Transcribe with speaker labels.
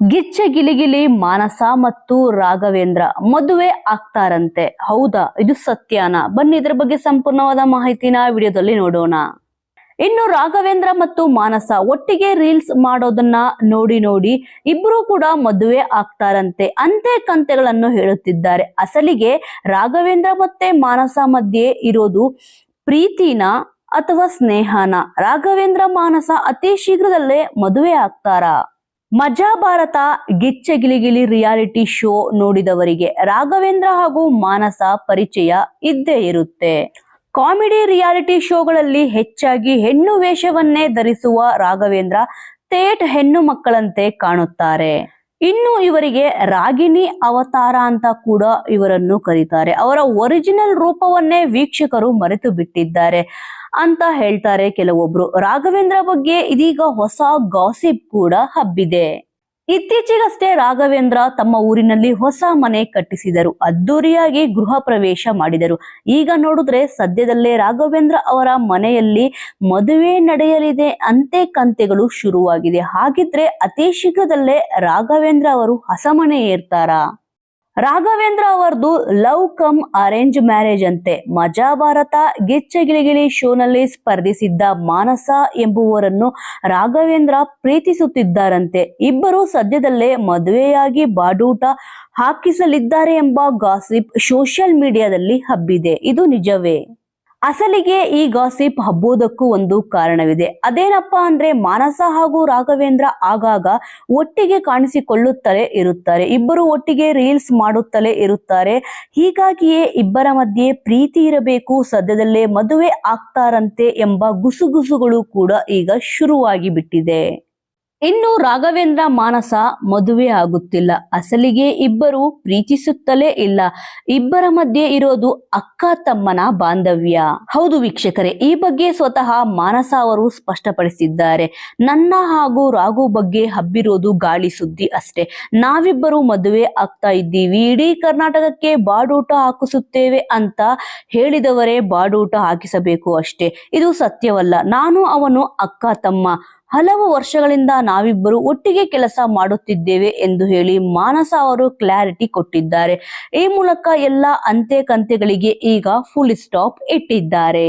Speaker 1: ಗಿಚ್ಚ ಗಿಲಿಗಿಲಿ ಮಾನಸ ಮತ್ತು ರಾಘವೇಂದ್ರ ಮದುವೆ ಆಗ್ತಾರಂತೆ. ಹೌದಾ? ಇದು ಸತ್ಯಾನ? ಬನ್ನಿ ಇದ್ರ ಬಗ್ಗೆ ಸಂಪೂರ್ಣವಾದ ಮಾಹಿತಿನ ವಿಡಿಯೋದಲ್ಲಿ ನೋಡೋಣ. ಇನ್ನು ರಾಘವೇಂದ್ರ ಮತ್ತು ಮಾನಸ ಒಟ್ಟಿಗೆ ರೀಲ್ಸ್ ಮಾಡೋದನ್ನ ನೋಡಿ ನೋಡಿ ಇಬ್ರು ಕೂಡ ಮದುವೆ ಆಗ್ತಾರಂತೆ. ಅಂತೆ ಕಂತೆಗಳನ್ನು ಹೇಳುತ್ತಿದ್ದಾರೆ. ಅಸಲಿಗೆ ರಾಘವೇಂದ್ರ ಮತ್ತೆ ಮಾನಸ ಮಧ್ಯೆ ಇರೋದು ಪ್ರೀತಿನ ಅಥವಾ ಸ್ನೇಹನ? ರಾಘವೇಂದ್ರ ಮಾನಸ ಅತಿ ಶೀಘ್ರದಲ್ಲೇ ಮದುವೆ ಆಗ್ತಾರಾ? ಮಜಾ ಭಾರತ ಗಿಚ್ಚಗಿಲಿಗಿಲಿ ರಿಯಾಲಿಟಿ ಶೋ ನೋಡಿದವರಿಗೆ ರಾಘವೇಂದ್ರ ಹಾಗೂ ಮಾನಸ ಪರಿಚಯ ಇದ್ದೇ ಇರುತ್ತೆ. ಕಾಮಿಡಿ ರಿಯಾಲಿಟಿ ಶೋಗಳಲ್ಲಿ ಹೆಚ್ಚಾಗಿ ಹೆಣ್ಣು ವೇಷವನ್ನೇ ಧರಿಸುವ ರಾಘವೇಂದ್ರ ತೇಟ್ ಹೆಣ್ಣು ಮಕ್ಕಳಂತೆ ಕಾಣುತ್ತಾರೆ. ಇನ್ನು ಇವರಿಗೆ ರಾಗಿಣಿ ಅವತಾರ ಅಂತ ಕೂಡ ಇವರನ್ನು ಕರೀತಾರೆ. ಅವರ ಒರಿಜಿನಲ್ ರೂಪವನ್ನೇ ವೀಕ್ಷಕರು ಮರೆತು ಬಿಟ್ಟಿದ್ದಾರೆ ಅಂತ ಹೇಳ್ತಾರೆ ಕೆಲವೊಬ್ರು. ರಾಘವೇಂದ್ರ ಬಗ್ಗೆ ಇದೀಗ ಹೊಸ ಗಾಸಿಪ್ ಕೂಡ ಹಬ್ಬಿದೆ. ಇತ್ತೀಚೆಗಷ್ಟೇ ರಾಘವೇಂದ್ರ ತಮ್ಮ ಊರಿನಲ್ಲಿ ಹೊಸ ಮನೆ ಕಟ್ಟಿಸಿದರು. ಅದ್ದೂರಿಯಾಗಿ ಗೃಹ ಪ್ರವೇಶ ಮಾಡಿದರು. ಈಗ ನೋಡಿದ್ರೆ ಸದ್ಯದಲ್ಲೇ ರಾಘವೇಂದ್ರ ಅವರ ಮನೆಯಲ್ಲಿ ಮದುವೆ ನಡೆಯಲಿದೆ ಅಂತೆ ಕಂತೆಗಳು ಶುರುವಾಗಿದೆ. ಹಾಗಿದ್ರೆ ಅತಿ ಶೀಘ್ರದಲ್ಲೇ ರಾಘವೇಂದ್ರ ಅವರು ಹೊಸ ಮನೆ ಏರ್ತಾರಾ? ರಾಘವೇಂದ್ರ ಅವರದು ಲವ್ ಕಮ್ ಅರೇಂಜ್ ಮ್ಯಾರೇಜ್ ಅಂತೆ ಮಜಾ ಭಾರತ ಗಿಚ್ಚ ಗಿಳಿಗಿಳಿ ಶೋನಲ್ಲಿ ಸ್ಪರ್ಧಿಸಿದ್ದ ಮಾನಸ ಎಂಬುವರನ್ನು ರಾಘವೇಂದ್ರ ಪ್ರೀತಿಸುತ್ತಿದ್ದಾರಂತೆ. ಇಬ್ಬರು ಸದ್ಯದಲ್ಲೇ ಮದುವೆಯಾಗಿ ಬಾಡೂಟ ಹಾಕಿಸಲಿದ್ದಾರೆ ಎಂಬ ಗಾಸಿಪ್ ಸೋಷಿಯಲ್ ಮೀಡಿಯಾದಲ್ಲಿ ಹಬ್ಬಿದೆ. ಇದು ನಿಜವೇ? ಅಸಲಿಗೆ ಈ ಗಾಸಿಪ್ ಹಬ್ಬೋದಕ್ಕೂ ಒಂದು ಕಾರಣವಿದೆ. ಅದೇನಪ್ಪಾ ಅಂದ್ರೆ ಮಾನಸ ಹಾಗೂ ರಾಘವೇಂದ್ರ ಆಗಾಗ ಒಟ್ಟಿಗೆ ಕಾಣಿಸಿಕೊಳ್ಳುತ್ತಲೇ ಇರುತ್ತಾರೆ. ಇಬ್ಬರು ಒಟ್ಟಿಗೆ ರೀಲ್ಸ್ ಮಾಡುತ್ತಲೇ ಇರುತ್ತಾರೆ. ಹೀಗಾಗಿಯೇ ಇಬ್ಬರ ಮಧ್ಯೆ ಪ್ರೀತಿ ಇರಬೇಕು, ಸದ್ಯದಲ್ಲೇ ಮದುವೆ ಆಗ್ತಾರಂತೆ ಎಂಬ ಗುಸುಗುಸುಗಳು ಕೂಡ ಈಗ ಶುರುವಾಗಿ ಬಿಟ್ಟಿದೆ ಇನ್ನು ರಾಘವೇಂದ್ರ ಮಾನಸ ಮದುವೆ ಆಗುತ್ತಿಲ್ಲ. ಅಸಲಿಗೆ ಇಬ್ಬರು ಪ್ರೀತಿಸುತ್ತಲೇ ಇಲ್ಲ. ಇಬ್ಬರ ಮಧ್ಯೆ ಇರೋದು ಅಕ್ಕ ತಮ್ಮನ ಬಾಂಧವ್ಯ. ಹೌದು ವೀಕ್ಷಕರೇ, ಈ ಬಗ್ಗೆ ಸ್ವತಃ ಮಾನಸ ಅವರು ಸ್ಪಷ್ಟಪಡಿಸಿದ್ದಾರೆ. ನನ್ನ ಹಾಗೂ ರಾಘು ಬಗ್ಗೆ ಹಬ್ಬಿರೋದು ಗಾಳಿ ಸುದ್ದಿ ಅಷ್ಟೇ. ನಾವಿಬ್ಬರು ಮದುವೆ ಆಗ್ತಾ ಇದ್ದೀವಿ. ಇಡೀ ಕರ್ನಾಟಕಕ್ಕೆ ಬಾಡೂಟ ಹಾಕಿಸುತ್ತೇವೆ ಅಂತ ಹೇಳಿದವರೇ ಬಾಡೂಟ ಹಾಕಿಸಬೇಕು ಅಷ್ಟೇ. ಇದು ಸತ್ಯವಲ್ಲ. ನಾನು ಅವನು ಅಕ್ಕ ತಮ್ಮ. ಹಲವು ವರ್ಷಗಳಿಂದ ನಾವಿಬ್ಬರು ಒಟ್ಟಿಗೆ ಕೆಲಸ ಮಾಡುತ್ತಿದ್ದೇವೆ ಎಂದು ಹೇಳಿ ಮಾನಸ ಅವರು ಕ್ಲಾರಿಟಿ ಕೊಟ್ಟಿದ್ದಾರೆ. ಈ ಮೂಲಕ ಎಲ್ಲ ಅಂತೆ ಕಂತೆಗಳಿಗೆ ಈಗ ಫುಲ್ ಸ್ಟಾಪ್ ಇಟ್ಟಿದ್ದಾರೆ.